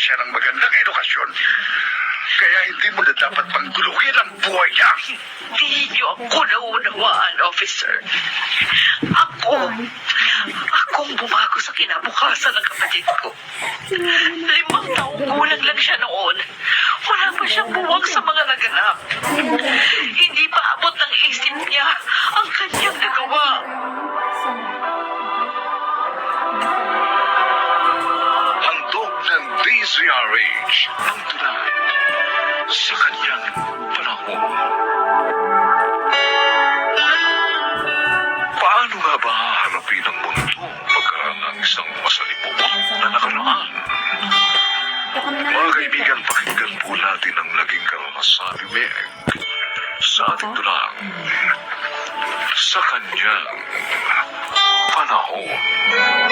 siya ng magandang edukasyon. Kaya hindi mo na dapat pangguluhin ang buhay niya. Hindi niyo ako naunawaan, officer. Ako, akong bumago sa kinabukasan ng kapatid ko. Limang taong gulang lang siya noon. Wala pa siyang buwag sa mga naganap. Hindi pa abot ng isip niya ang kanyang nagawa. DZRH ang tulad sa kanyang panahon. Paano nga ba haharapin ang mundo pagkaraan ng isang masalimuot na nakaraan? Mga kaibigan, pakinggan po natin ang naging karanasan ni Meg sa ating tulang sa kanyang panahon.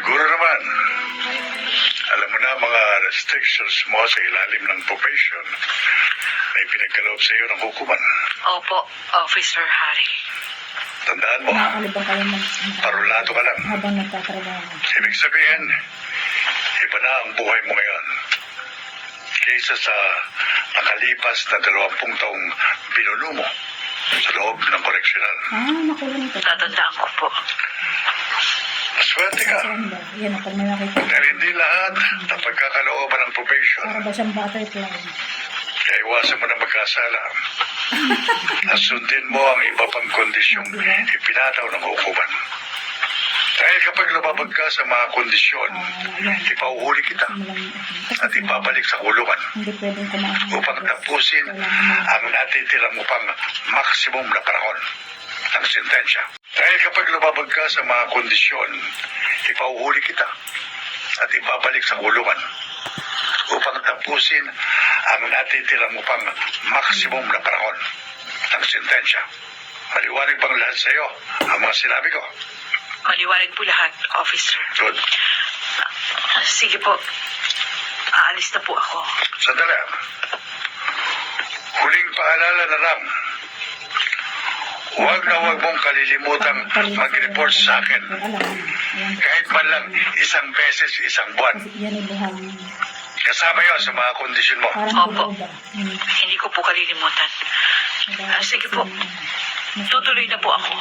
Siguro naman, alam mo na mga restrictions mo sa ilalim ng probation na ipinagkaloob sa iyo ng hukuman. Opo, Officer Harry. Tandaan mo, Nakakalibang kayo ng parulado ka lang. habang nagtatrabaho. Ibig sabihin, iba na ang buhay mo ngayon. Kaysa sa nakalipas na dalawampung taong binuno mo sa loob ng koreksyonal. Ah, nakulong ito. Tatandaan ko po. Maswerte ka. Saan ba? Yan, pag may nakita. Dahil hindi lahat na pagkakalooban ng probation Para ba siyang butterfly? Kaya iwasan mo na magkasala. Asundin mo ang iba pang kondisyong ipinataw ng hukuman. Dahil kapag lumabag ka sa mga kondisyon, Ah, ipauhuli kita at ipabalik sa kulungan upang tapusin ang natitira mo pang maksimum na panahon ng sentensya. Dahil kapag lumabag ka sa mga kondisyon, ipauhuli kita at ipabalik sa kulungan upang tapusin ang natitira mo pang maksimum na panahon ng sentensya. Maliwanag bang lahat sa iyo ang mga sinabi ko? Maliwanag po lahat, Officer. Good. Sige po. Aalis na po ako. Sandali. Huling paalala na lang. Huwag na huwag mong kalilimutang mag-report sa akin. Kahit man lang isang beses isang buwan. Kasama yon sa mga kondisyon mo. Opo. Hindi ko po kalilimutan. Ah, sige po. Tutuloy na po ako.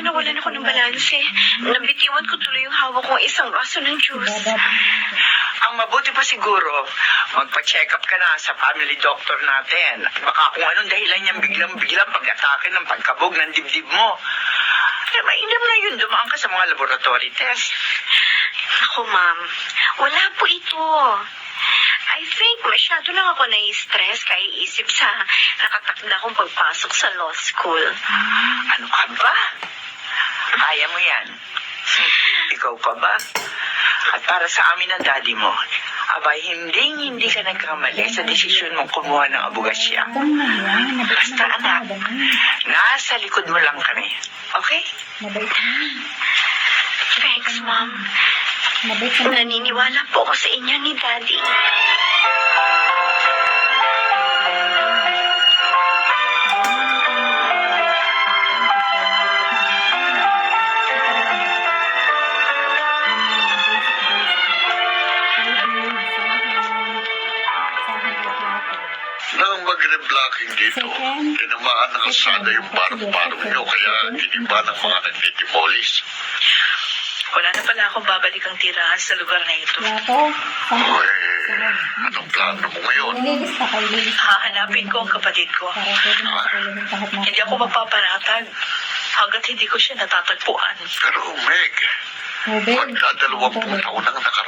Kaya nawalan ako ng balanse. Nabitiwan ko tuloy yung hawak kong isang baso ng juice. Ang mabuti pa siguro, magpa-check up ka na sa family doctor natin. Baka kung anong dahilan niyang biglang-biglang pag-atake ng pagkabog ng dibdib mo. Eh, mainam na yun, dumaan ka sa mga laboratory test. Ako, ma'am, wala po ito. I think masyado lang ako nai-stress kaiisip sa nakatakda kong pagpasok sa law school. Ano ka ba? Kaya mo yan. Ikaw pa ba? At para sa amin ng daddy mo, Aba, hindi, hindi ka nagkamali sa desisyon mong kumuha ng abogasya. Basta, na anak. Nasa likod mo lang kami. Okay? Mabait. Thanks, Mom. Naniniwala po ako sa inyo ni Daddy. Nang magre-blocking dito, Second. tinamaan ng kalsada yung parang-parang nyo, kaya giniba ng mga nagtitimolis. Wala na pala akong babalik ang tirahan sa lugar na ito. Uy, anong plano mo ngayon? Hahanapin ko ang kapatid ko. Hindi ako mapaparatag hanggat hindi ko siya natatagpuan. Pero Meg, Tubig. magdadalawampung taon ang nakaraan.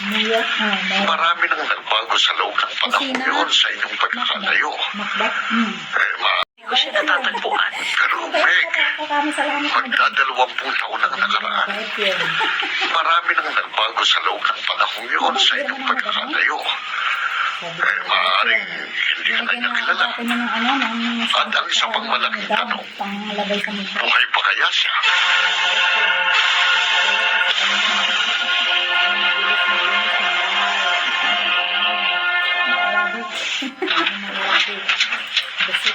Muyak. Ah, meron. Marami nang nagbago sa loob ng panahon Kusina. yun sa inyong pagkakalayo. Makbat. Hmm. Eh, ma, Hindi ko siya natatagpuan. pero Meg, magdadalawampung taon ang nakaraan. Marami nang nagbago sa loob ng panahon yun sa inyong pagkakalayo. Eh, maaaring hindi ka na niya kilala. Ano. At ang isa pang malaking tanong, buhay pa kaya siya?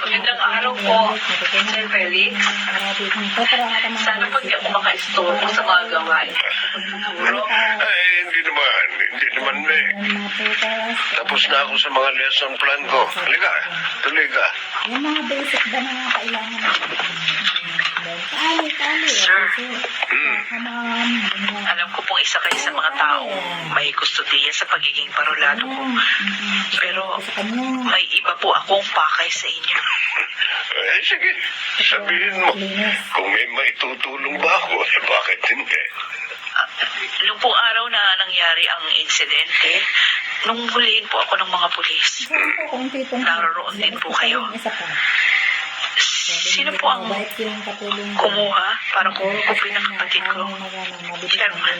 Magandang araw po, Sir Felix. Sana pag di ako makaistorbo sa mga gawain. Siguro, Ay, hindi naman. Hindi naman, Meg. Tapos na ako sa mga lesson plan ko. Halika, tuloy ka. Yung mga basic ba na nga kailangan natin? Tali, tali. Sir. Kamam. alam ko pong isa kayo sa mga taong may kustudiya sa pagiging parolado ko. Pero may iba po akong pakay sa inyo. Eh, sige. Sabihin mo. Kung may maitutulong ba ako, eh, bakit hindi? Ah, Nung pong araw na nangyari ang insidente, nung huliin po ako ng mga pulis, po. Naroon din po kayo. Pa. sino po ang kumuha para kumukupin ng kapatid ko? Chairman.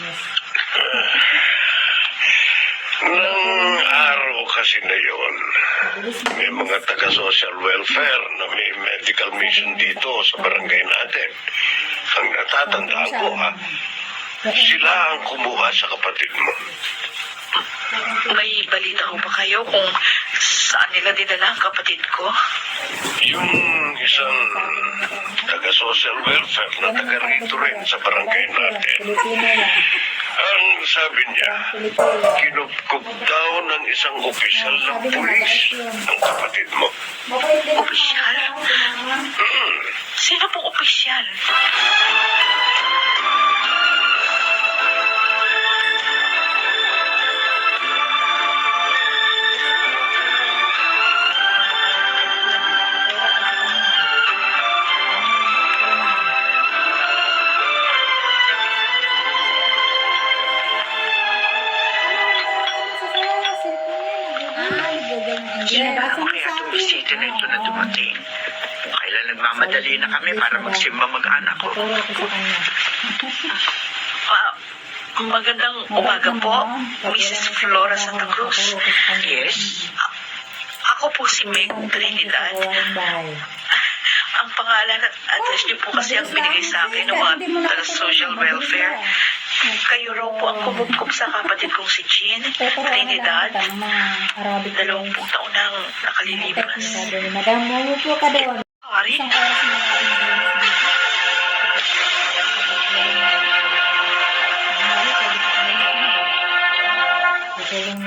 Nang araw kasi na yon, may mga taga-social welfare na may medical mission dito sa barangay natin. Ang natatandaan ko, ha, sila ang kumuha sa kapatid mo. May balita ko ba kayo kung saan nila dinala ang kapatid ko? Yung isang taga-social welfare na taga rito rin sa barangay natin, ang sabi niya, kinupkup daw ng isang opisyal ng pulis ang kapatid mo. Opisyal? Sino pong opisyal? Nagmamadali na kami para magsimba mag-anak ko? Tuturo ko sa kanya. Ah, magandang umaga po, Mrs. Flora Santa Cruz. Yes? Ako po si Meg Trinidad. Ang pangalan at address niyo po kasi ang binigay sa akin ng mga taga-social welfare. Kayo raw po ang kumupkup sa kapatid kong si Jean Trinidad. Dalawampung taon nang nakalilipas. Madam, umupo ka doon. Sorry, Isang oras na natin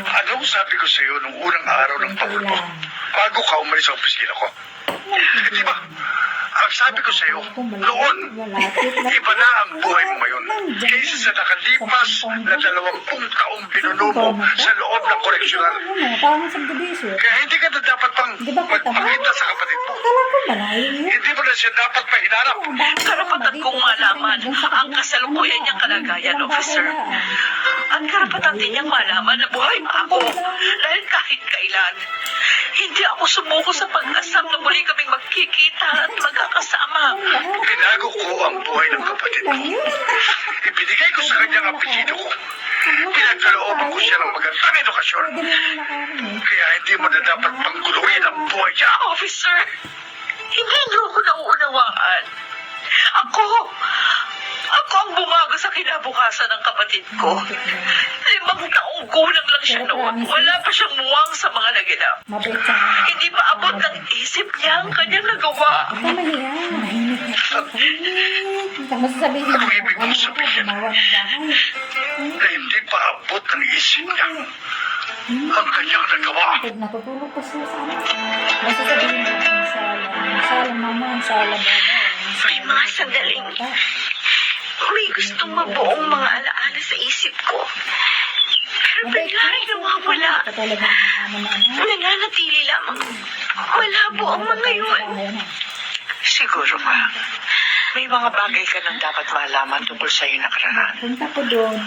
Anong sabi ko sa iyo nung unang araw ng pagulpo? Bago ka umalis sa opisina ko. Di ba? Ang sabi ko sa iyo, noon, iba na ang buhay mo ngayon. Kaysa sa nakalipas na dalawampung taong binuno mo sa loob ng koreksyonal. Kaya hindi ka na dapat pang magpakita sa kapatid mo. Akala ko malayo yun. Hindi mo na siya dapat pahinarap. karapatan kong malaman ang kasalukuyan niyang kalagayan, officer. At karapatan din niyang malaman na buhay pa ako. Dahil kahit kailan, hindi ako sumuko sa pag-asam na muli kaming magkikita at magkakasama. Binago ko ang buhay ng kapatid mo. Ibinigay ko sa kanya ang apelyido ko. Pinagkalooban ko siya ng magandang edukasyon. Kaya hindi mo na dapat pangguluhin ang buhay niya. Officer, hindi niyo ako nauunawaan. Ako, ako ang bumago sa kinabukasan ng kapatid ko. Limang taong gulang lang siya noon. Wala pa siyang muwang sa mga siya. Hindi pa abot ng isip niya ang kanyang nagawa. Mahiya. Mainit na ito. Mainit. Ang ibig mong sabihin? Na hindi pa abot ng isip niya ang kanyang nagawa. Natutulog pa siya sa ano. Masasabihin mo. Inshallah. Inshallah mama. Inshallah baba. May mga sandaling may gustong mabuong mga alaala sa isip ko. Pero bigla rin nawawala. Nananatili lamang. Wala po ang mga yun. Siguro nga. May mga bagay ka nang dapat malaman tungkol sa iyong nakaraan. Punta ko doon.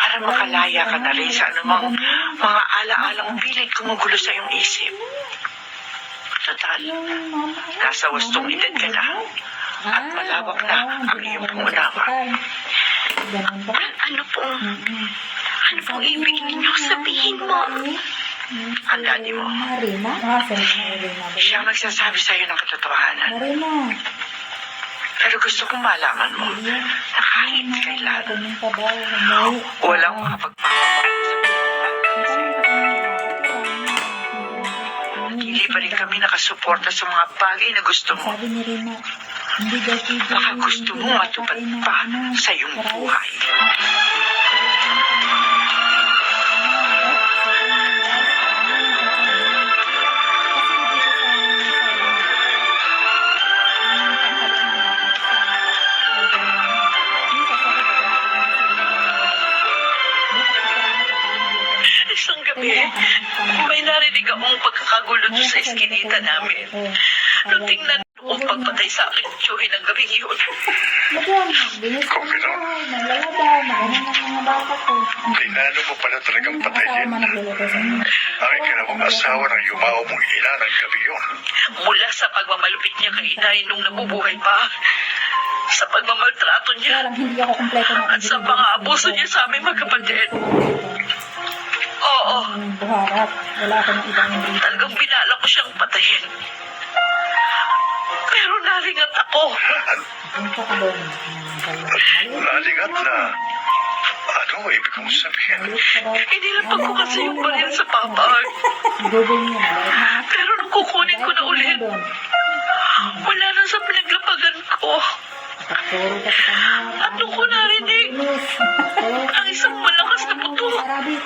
Para makalaya ka na rin sa anumang mga ala-alang pilit kumugulo sa iyong isip. Mama. Nasa wastong edad ka na. At malawak na ang iyong pangunawa. Ano pong, ano pong ibig ninyong sabihin mo? Ang daddy mo. Siya magsasabi sa iyo ng katotohanan. Pero gusto kong malaman mo na kahit kailan, walang Ah. Pa rin kami nakasuporta sa mga bagay na gusto mo. Sabi ni Rina, hindi daw pwede. Baka gusto mo matupad pa sa iyong buhay. Isang gabi, may narinig akong pagkakagulo doon sa eskinita namin. Nung tingnan kong pagpatay sa akin, tiyuhin ng gabing yun. Ko ko. Pinano mo pala talagang patayin ang ikinamang asawa ng yumao mong ina ng gabi yun. Mula sa pagmamalupit niya kay inay nung nabubuhay pa, sa pagmamaltrato niya, at sa mga abuso niya sa aming magkapatid. Oo, Ang buharat. Wala ako ng ibang hindi. talagang binala ko siyang patayin. Pero naringat ako. Ka. Nalingat na. Ano ang ibig mong sabihin? Ka. Inilapag ko kasi yung baril sa na. Pero nung kukunin ko na ulit, wala na sa pinaglapagan ko. Ka. At nung ko narinig, ang isang malakas na putok. Arabi.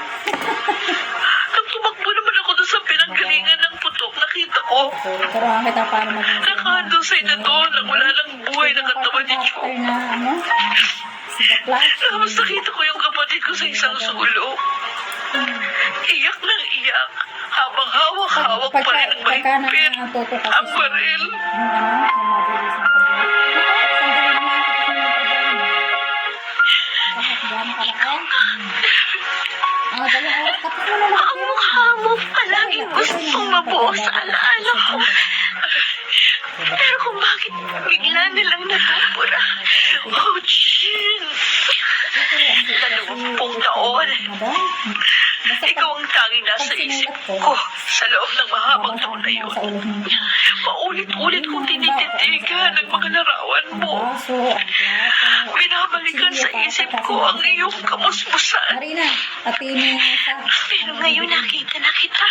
Nung tumakbo naman ako doon sa pinanggalingan ng putok, nakita ko, ka rin. Kita paano maging nakahadusay na doon ang wala ng buhay na katawan ni. After na ano? Tapos nakita ko yung kapatid ko sa isang sulo. Iyak ng iyak, habang hawak-hawak pa rin ang mahigpit ang sa- baril. Ano, mabuo sa alaala ko. Pero kung bakit bigla nilang natupura. Oh, Jin. Dalawampung taon. Ikaw ang tanging nasa isip ko sa loob ng mahabang taon na yun. Paulit-ulit kong tinititigan ang mga larawan mo. Binabalikan sa isip ko ang iyong sa... Pero ngayon nakita na kita.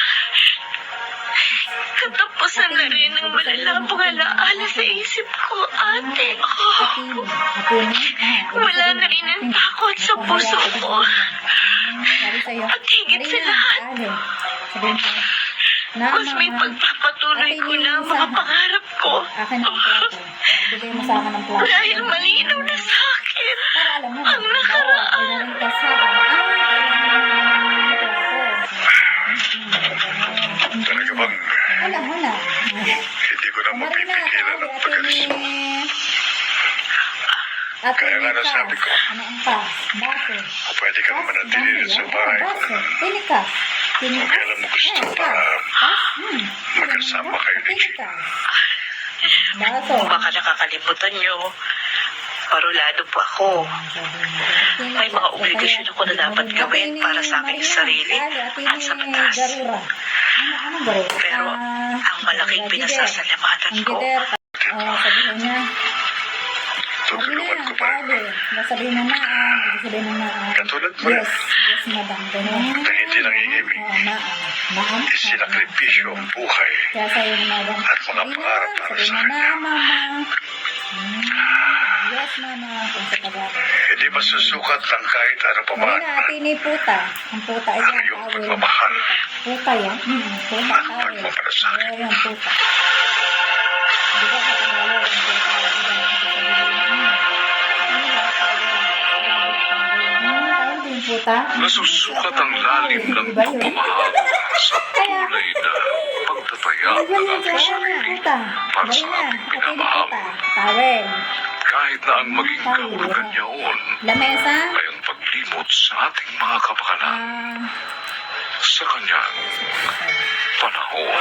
Katapusan na rin ng malalabong alaala sa isip ko, ate. Ah, wala na rin ang takot sa puso ko. At higit sa lahat, mas may pagpapatuloy ko na ang mga pangarap ko. Ang ang. Dahil malinaw na sa akin. Ang nakaraan. Alam mo na. hindi ko na mapipigilan ang pagalis? Ate Kaya nga nasabi ko. Ano ang kas? Baso. O pwede kang manatili rin sa bahay ko Baso. Tinikas. kung Tinikas. kailan mo gusto para. Hmm. magkasama kayo ni Chico. Tinikas. Baso. Baka nakakalimutan nyo, parolado po ako. May mga obligasyon ako na dapat gawin para sa aking sarili at sa batas. Pero ang malaking pinasasalamatan ko, Oh, sabihin niya. Tutulungan ko pa. Sabihin na, ah. Sabihin na, ah. Katulad mo Yes, yes, madam. Ganun. Na hindi nangingimik. Oo, maam. Maam. Isinakripisyo ang buhay Kaya sa'yo na madam. At mga Sabihin pangarap para sabihin sa mo na, kanya. mama. Yes, mama. Kung sa Tagalog. Hindi masusukat ng kahit ano pa man. Wala, tini puta. Ang puta ay Ang iyong pagmamahal. Puta. Yan. Hmm, puta, Ang tawel. pagmamalasakit. Oo, yan, puta. Di ba sa Tagalog, ang puta, ba? Ano ba, puta. Nasusukat ang lalim ng pagmamahal sa tunay na pagtataya Ano ba ng ating sarili para sa ating Okay, minamahal. Kahit na ang maging kahulugan niyaon Lamesa. ay ang paglimot sa ating mga kapakanan Ah, sa kanyang panahon.